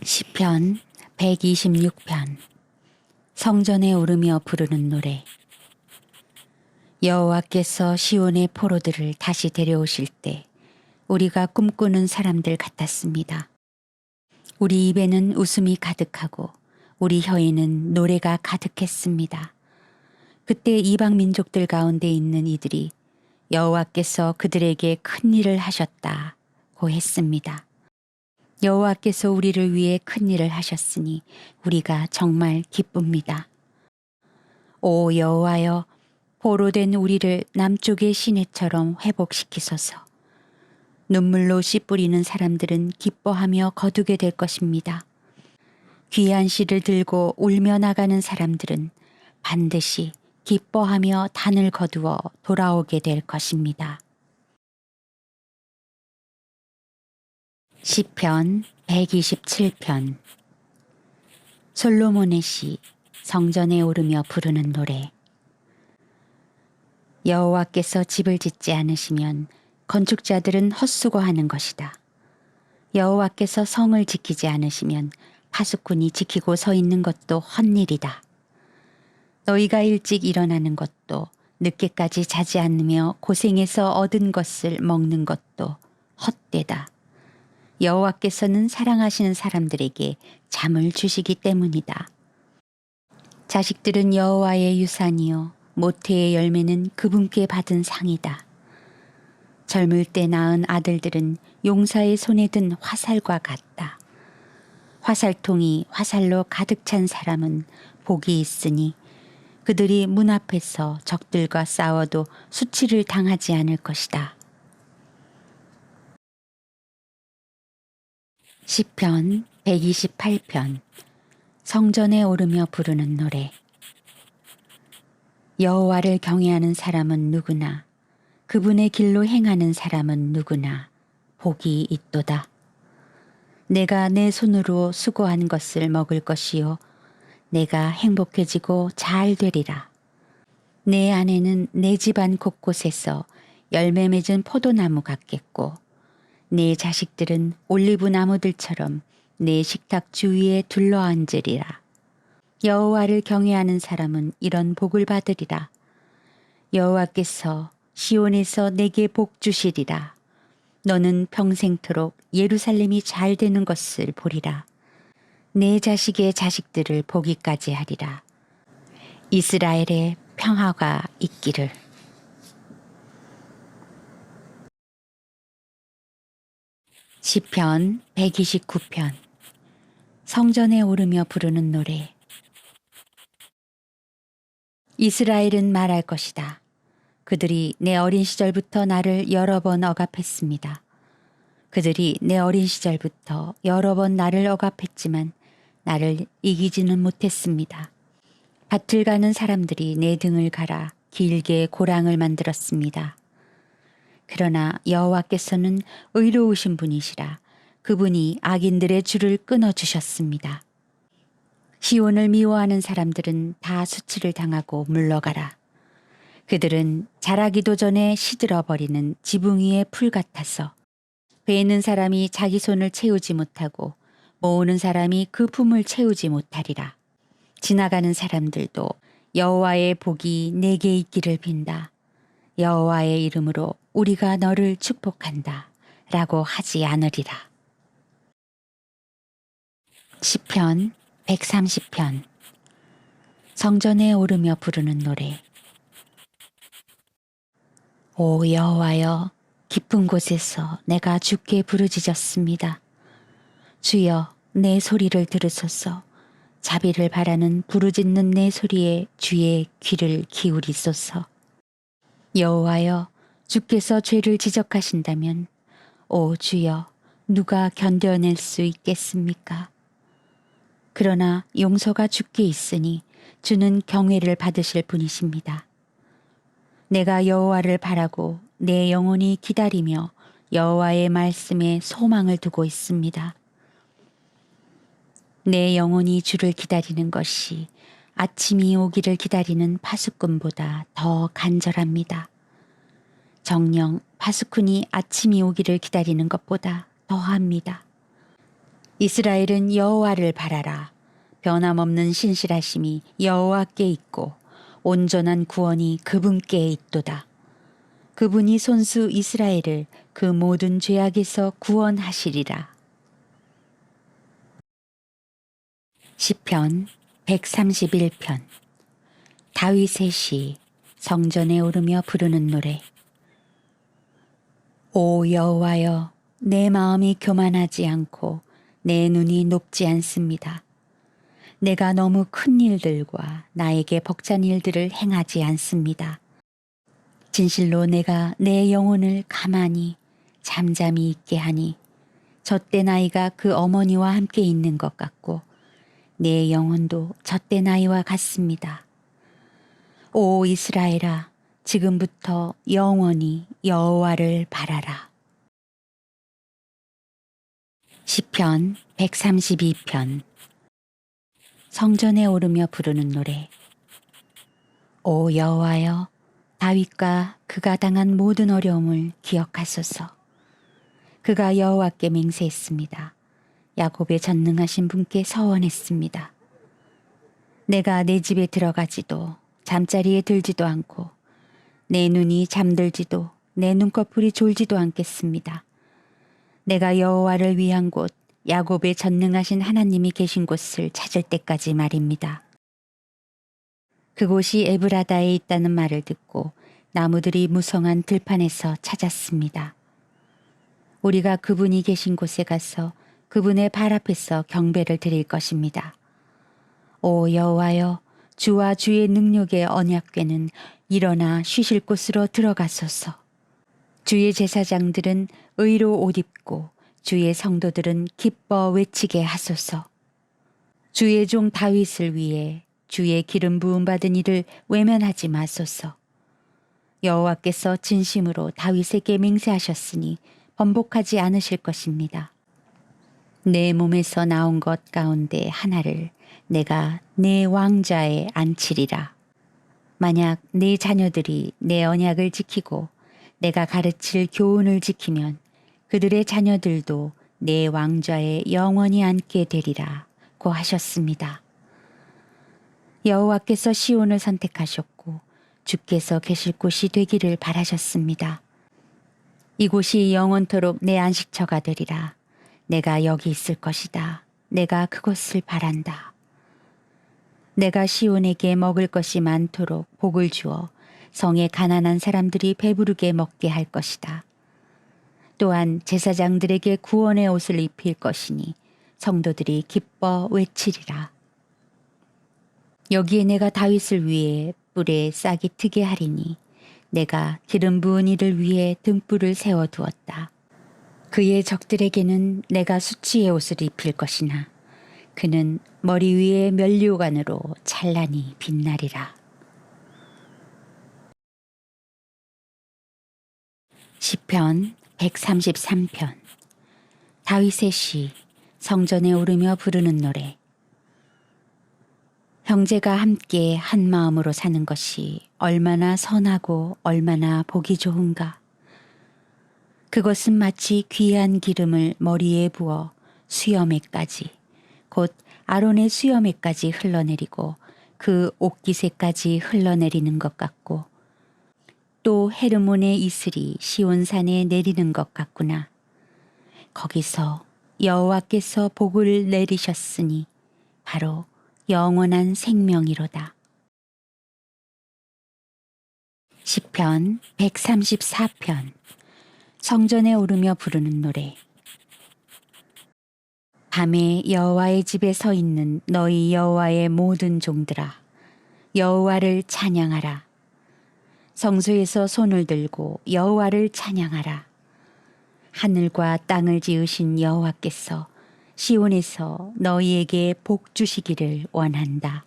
시편 126편 성전에 오르며 부르는 노래 여호와께서 시온의 포로들을 다시 데려오실 때 우리가 꿈꾸는 사람들 같았습니다. 우리 입에는 웃음이 가득하고 우리 혀에는 노래가 가득했습니다. 그때 이방 민족들 가운데 있는 이들이 여호와께서 그들에게 큰 일을 하셨다고 했습니다. 여호와께서 우리를 위해 큰 일을 하셨으니 우리가 정말 기쁩니다. 오 여호와여 포로된 우리를 남쪽의 시내처럼 회복시키소서. 눈물로 씨 뿌리는 사람들은 기뻐하며 거두게 될 것입니다. 귀한 씨를 들고 울며 나가는 사람들은 반드시 기뻐하며 단을 거두어 돌아오게 될 것입니다. 시편 127편 솔로몬의 시 성전에 오르며 부르는 노래 여호와께서 집을 짓지 않으시면 건축자들은 헛수고하는 것이다. 여호와께서 성을 지키지 않으시면 파수꾼이 지키고 서 있는 것도 헛일이다. 너희가 일찍 일어나는 것도 늦게까지 자지 않으며 고생해서 얻은 것을 먹는 것도 헛되다. 여호와께서는 사랑하시는 사람들에게 잠을 주시기 때문이다. 자식들은 여호와의 유산이요 모태의 열매는 그분께 받은 상이다. 젊을 때 낳은 아들들은 용사의 손에 든 화살과 같다. 화살통이 화살로 가득 찬 사람은 복이 있으니 그들이 문 앞에서 적들과 싸워도 수치를 당하지 않을 것이다. 시편 128편 성전에 오르며 부르는 노래 여호와를 경외하는 사람은 누구나 그분의 길로 행하는 사람은 누구나 복이 있도다. 내가 내 손으로 수고한 것을 먹을 것이요 내가 행복해지고 잘 되리라. 내 안에는 내 집안 곳곳에서 열매 맺은 포도나무 같겠고 내 자식들은 올리브 나무들처럼 내 식탁 주위에 둘러앉으리라. 여호와를 경외하는 사람은 이런 복을 받으리라. 여호와께서 시온에서 내게 복 주시리라. 너는 평생토록 예루살렘이 잘 되는 것을 보리라. 내 자식의 자식들을 보기까지 하리라. 이스라엘에 평화가 있기를. 시편 129편 성전에 오르며 부르는 노래 이스라엘은 말할 것이다. 그들이 내 어린 시절부터 나를 여러 번 억압했습니다. 그들이 내 어린 시절부터 여러 번 나를 억압했지만 나를 이기지는 못했습니다. 밭을 가는 사람들이 내 등을 갈아 길게 고랑을 만들었습니다. 그러나 여호와께서는 의로우신 분이시라 그분이 악인들의 줄을 끊어 주셨습니다. 시온을 미워하는 사람들은 다 수치를 당하고 물러가라. 그들은 자라기도 전에 시들어 버리는 지붕 위의 풀 같아서 베는 사람이 자기 손을 채우지 못하고 모으는 사람이 그 품을 채우지 못하리라. 지나가는 사람들도 여호와의 복이 내게 있기를 빈다. 여호와의 이름으로 우리가 너를 축복한다. 라고 하지 않으리라. 시편 130편 성전에 오르며 부르는 노래 오 여호와여 깊은 곳에서 내가 주께 부르짖었습니다. 주여 내 소리를 들으소서 자비를 바라는 부르짖는 내 소리에 주의 귀를 기울이소서 여호와여 주께서 죄를 지적하신다면 오 주여 누가 견뎌낼 수 있겠습니까? 그러나 용서가 주께 있으니 주는 경외를 받으실 분이십니다. 내가 여호와를 바라고 내 영혼이 기다리며 여호와의 말씀에 소망을 두고 있습니다. 내 영혼이 주를 기다리는 것이 아침이 오기를 기다리는 파수꾼보다 더 간절합니다. 정령 파수꾼이 아침이 오기를 기다리는 것보다 더합니다. 이스라엘은 여호와를 바라라. 변함없는 신실하심이 여호와께 있고 온전한 구원이 그분께 있도다. 그분이 손수 이스라엘을 그 모든 죄악에서 구원하시리라. 시편 131편 다윗의 시 성전에 오르며 부르는 노래 오 여호와여 내 마음이 교만하지 않고 내 눈이 높지 않습니다. 내가 너무 큰 일들과 나에게 벅찬 일들을 행하지 않습니다. 진실로 내가 내 영혼을 가만히 잠잠히 있게 하니 젖대 나이가 그 어머니와 함께 있는 것 같고 내 영혼도 젖대 나이와 같습니다. 오 이스라엘아 지금부터 영원히 여호와를 바라라. 시편 132편. 성전에 오르며 부르는 노래. 오 여호와여 다윗과 그가 당한 모든 어려움을 기억하소서. 그가 여호와께 맹세했습니다. 야곱의 전능하신 분께 서원했습니다. 내가 내 집에 들어가지도 잠자리에 들지도 않고 내 눈이 잠들지도 내 눈꺼풀이 졸지도 않겠습니다 내가 여호와를 위한 곳 야곱의 전능하신 하나님이 계신 곳을 찾을 때까지 말입니다. 그곳이 에브라다에 있다는 말을 듣고 나무들이 무성한 들판에서 찾았습니다. 우리가 그분이 계신 곳에 가서 그분의 발 앞에서 경배를 드릴 것입니다. 오 여호와여 주와 주의 능력의 언약궤는 일어나 쉬실 곳으로 들어가소서. 주의 제사장들은 의로 옷 입고 주의 성도들은 기뻐 외치게 하소서. 주의 종 다윗을 위해 주의 기름 부음 받은 이를 외면하지 마소서. 여호와께서 진심으로 다윗에게 맹세하셨으니 번복하지 않으실 것입니다. 내 몸에서 나온 것 가운데 하나를 내가 내 왕좌에 앉히리라. 만약 내 자녀들이 내 언약을 지키고 내가 가르칠 교훈을 지키면 그들의 자녀들도 내 왕좌에 영원히 앉게 되리라 고 하셨습니다. 여호와께서 시온을 선택하셨고 주께서 계실 곳이 되기를 바라셨습니다. 이곳이 영원토록 내 안식처가 되리라. 내가 여기 있을 것이다. 내가 그곳을 바란다. 내가 시온에게 먹을 것이 많도록 복을 주어 성에 가난한 사람들이 배부르게 먹게 할 것이다. 또한 제사장들에게 구원의 옷을 입힐 것이니 성도들이 기뻐 외치리라. 여기에 내가 다윗을 위해 뿔에 싹이 트게 하리니 내가 기름 부은 이를 위해 등불을 세워 두었다. 그의 적들에게는 내가 수치의 옷을 입힐 것이나 그는 머리 위에 면류관으로 찬란히 빛나리라. 시편 133편 다윗의 시 성전에 오르며 부르는 노래 형제가 함께 한 마음으로 사는 것이 얼마나 선하고 얼마나 보기 좋은가. 그것은 마치 귀한 기름을 머리에 부어 수염에까지 곧 아론의 수염에까지 흘러내리고 그 옷깃에까지 흘러내리는 것 같고 또 헤르몬의 이슬이 시온산에 내리는 것 같구나. 거기서 여호와께서 복을 내리셨으니 바로 영원한 생명이로다. 시편 134편 성전에 오르며 부르는 노래 밤에 여호와의 집에 서 있는 너희 여호와의 모든 종들아 여호와를 찬양하라 성소에서 손을 들고 여호와를 찬양하라 하늘과 땅을 지으신 여호와께서 시온에서 너희에게 복 주시기를 원한다.